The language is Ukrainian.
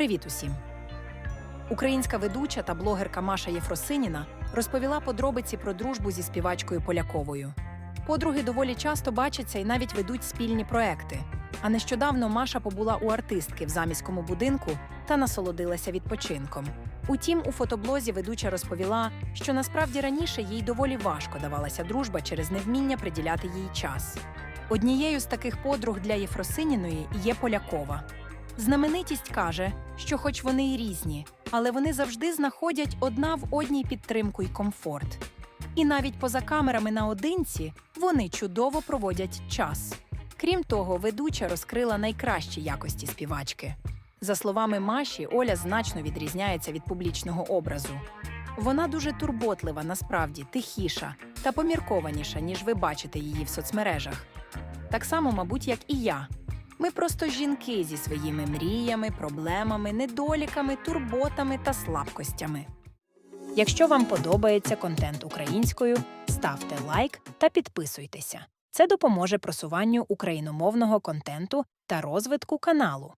Привіт усім! Українська ведуча та блогерка Маша Єфросиніна розповіла подробиці про дружбу зі співачкою Поляковою. Подруги доволі часто бачаться і навіть ведуть спільні проекти. А нещодавно Маша побула у артистки в заміському будинку та насолодилася відпочинком. Утім, у фотоблозі ведуча розповіла, що насправді раніше їй доволі важко давалася дружба через невміння приділяти їй час. Однією з таких подруг для Єфросиніної є Полякова. Знаменитість каже, що, хоч вони й різні, але вони завжди знаходять одна в одній підтримку й комфорт. І навіть поза камерами наодинці вони чудово проводять час. Крім того, ведуча розкрила найкращі якості співачки. За словами Маші, Оля значно відрізняється від публічного образу. Вона дуже турботлива, насправді, тихіша та поміркованіша, ніж ви бачите її в соцмережах. Так само, мабуть, як і я. Ми просто жінки зі своїми мріями, проблемами, недоліками, турботами та слабкостями. Якщо вам подобається контент українською, ставте лайк та підписуйтеся. Це допоможе просуванню україномовного контенту та розвитку каналу.